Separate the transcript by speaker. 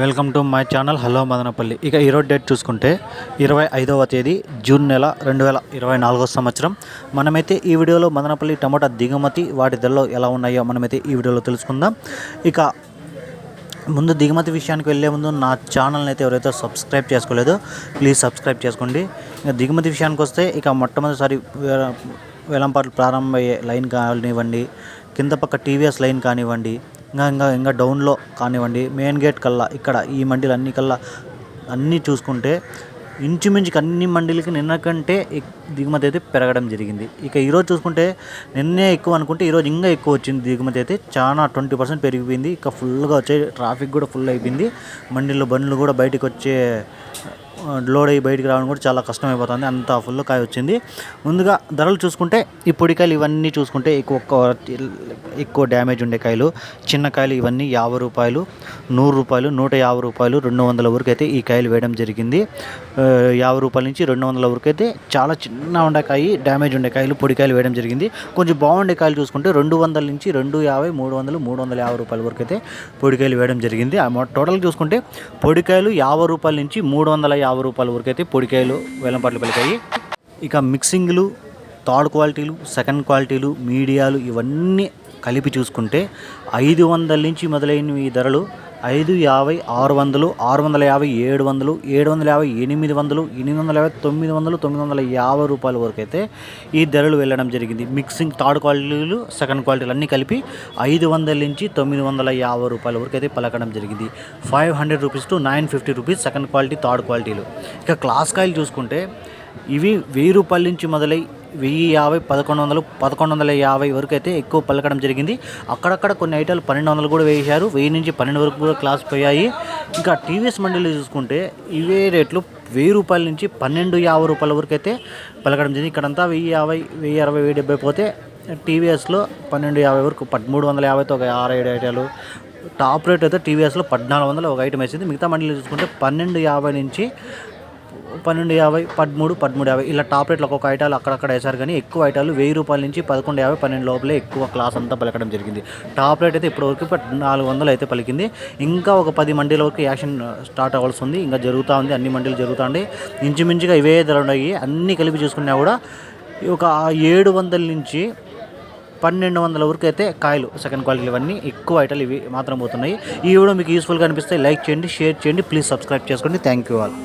Speaker 1: Welcome to my channel. Hello Madanapalle. ఇక ఈరోజు date చూసుకుంటే ఇరవై ఐదవ తేదీ జూన్ నెల రెండు వేల ఇరవై నాలుగో సంవత్సరం. మనమైతే ఈ వీడియోలో మదనపల్లి టమాటా దిగుమతి వాటి ధరలు ఎలా ఉన్నాయో మనమైతే ఈ వీడియోలో తెలుసుకుందాం. ఇక ముందు దిగుమతి విషయానికి వెళ్ళే ముందు నా ఛానల్ని అయితే ఎవరైతే సబ్స్క్రైబ్ చేసుకోలేదో ప్లీజ్ సబ్స్క్రైబ్ చేసుకోండి. ఇక దిగుమతి విషయానికి వస్తే ఇక మొట్టమొదటిసారి వేలంపాట్లు ప్రారంభమయ్యే లైన్ కానివ్వండి కింద పక్క టీవీఎస్ లైన్ కానివ్వండి ఇంకా ఇంకా ఇంకా డౌన్లో కానివ్వండి మెయిన్ గేట్ కల్లా ఇక్కడ ఈ మండీలన్నీ కల్లా అన్నీ చూసుకుంటే ఇంచుమించుకి అన్ని మండీలకి నిన్న కంటే దిగుమతి అయితే పెరగడం జరిగింది. ఇక ఈరోజు చూసుకుంటే నిన్నే ఎక్కువ అనుకుంటే ఈరోజు ఇంకా ఎక్కువ వచ్చింది దిగుమతి అయితే. చాలా ట్వంటీ పర్సెంట్ పెరిగిపోయింది. ఇక ఫుల్గా వచ్చే ట్రాఫిక్ కూడా ఫుల్ అయిపోయింది. మండీలో బండ్లు కూడా బయటకు వచ్చే లోడ్ అయ్యి బయటికి రావడం కూడా చాలా కష్టమైపోతుంది. అంత ఫుల్ కాయ వచ్చింది. ముందుగా ధరలు చూసుకుంటే ఈ పొడికాయలు ఇవన్నీ చూసుకుంటే ఎక్కువ ఎక్కువ డ్యామేజ్ ఉండే కాయలు చిన్న కాయలు ఇవన్నీ యాభై రూపాయలు నూరు రూపాయలు నూట యాభై రూపాయలు రెండు వందల వరకు అయితే ఈ కాయలు వేయడం జరిగింది. యాభై రూపాయల నుంచి రెండు వందల వరకు అయితే చాలా చిన్న ఉండే కాయ డ్యామేజ్ ఉండే కాయలు పొడికాయలు వేయడం జరిగింది. కొంచెం బాగుండే కాయలు చూసుకుంటే రెండు వందల నుంచి రెండు యాభై మూడు వందలు మూడు వందల యాభై రూపాయల వరకు అయితే పొడికాయలు వేయడం జరిగింది. ఆ టోటల్ చూసుకుంటే పొడికాయలు యాభై రూపాయల నుంచి మూడు వందల యాభై రూపాయల వరకు అయితే పొడికాయలు వేలంపాట్లు పలికాయి. ఇక మిక్సింగ్లు థర్డ్ క్వాలిటీలు సెకండ్ క్వాలిటీలు మీడియాలు ఇవన్నీ కలిపి చూసుకుంటే ఐదు వందల నుంచి మొదలైన ఈ ధరలు. ఐదు యాభై ఆరు వందలు ఆరు వందల యాభై ఏడు వందలు ఏడు వందల యాభై ఎనిమిది వందలు ఎనిమిది వందల యాభై తొమ్మిది వందలు తొమ్మిది వందల యాభై రూపాయల వరకు అయితే ఈ ధరలు వెళ్ళడం జరిగింది. మిక్సింగ్ థర్డ్ క్వాలిటీలు సెకండ్ క్వాలిటీలు అన్నీ కలిపి ఐదు వందల నుంచి తొమ్మిది వందల యాభై రూపాయల వరకు అయితే పలకడం జరిగింది. Five hundred rupees to nine fifty rupees second quality third క్వాలిటీలు ఇక క్లాస్ కాయలు చూసుకుంటే ఇవి వెయ్యి రూపాయల నుంచి మొదలై వెయ్యి యాభై పదకొండు వందలు పదకొండు వందల యాభై వరకు అయితే ఎక్కువ పలకడం జరిగింది. అక్కడక్కడ కొన్ని ఐటాలు పన్నెండు వందలు కూడా వేశారు. వెయ్యి నుంచి పన్నెండు వరకు కూడా క్లాస్ పోయాయి. ఇంకా టీవీఎస్ మండలి చూసుకుంటే ఇవే రేట్లు. వెయ్యి రూపాయల నుంచి పన్నెండు యాభై రూపాయల వరకు అయితే పలకడం జరిగింది. ఇక్కడంతా వెయ్యి యాభై వెయ్యి అరవై వెయ్యి డెబ్బై పోతే టీవీఎస్లో పన్నెండు యాభై వరకు పదమూడు వందల యాభైతో ఒక ఆరు ఏడు ఐటాలు. టాప్ రేట్ అయితే టీవీఎస్లో పద్నాలుగు వందలు ఒక ఐటమ్ వేసింది. మిగతా మండలి చూసుకుంటే పన్నెండు యాభై నుంచి పన్నెండు యాభై పదమూడు పదమూడు యాభై. ఇలా టాప్ రేట్లు ఒక్కొక్క ఐటాలు అక్కడక్కడ వేశారు కానీ ఎక్కువ ఐటాలు వెయ్యి రూపాయల నుంచి పదకొండు యాభై పన్నెండు లోపలే ఎక్కువ క్లాస్ అంతా పలకడం జరిగింది. టాప్ రేట్ అయితే ఇప్పటివరకు నాలుగు వందలు అయితే పలికింది. ఇంకా ఒక పది మండీల వరకు యాక్షన్ స్టార్ట్ అవ్వాల్సి ఉంది. ఇంకా జరుగుతూ ఉంది. అన్ని మండీలు జరుగుతుంది ఇంచుమించుగా ఇవే ధరలు ఉన్నాయి. అన్నీ కలిపి చూసుకున్నా కూడా ఒక ఏడు వందల నుంచి పన్నెండు వందల వరకు అయితే కాయలు సెకండ్ క్వాలిటీ ఇవన్నీ ఎక్కువ ఐటలు ఇవి మాత్రం పోతున్నాయి. ఈ వీడియో మీకు యూస్ఫుల్గా అనిపిస్తే లైక్ చేయండి షేర్ చేయండి. ప్లీజ్ సబ్స్క్రైబ్ చేసుకోండి. Thank you all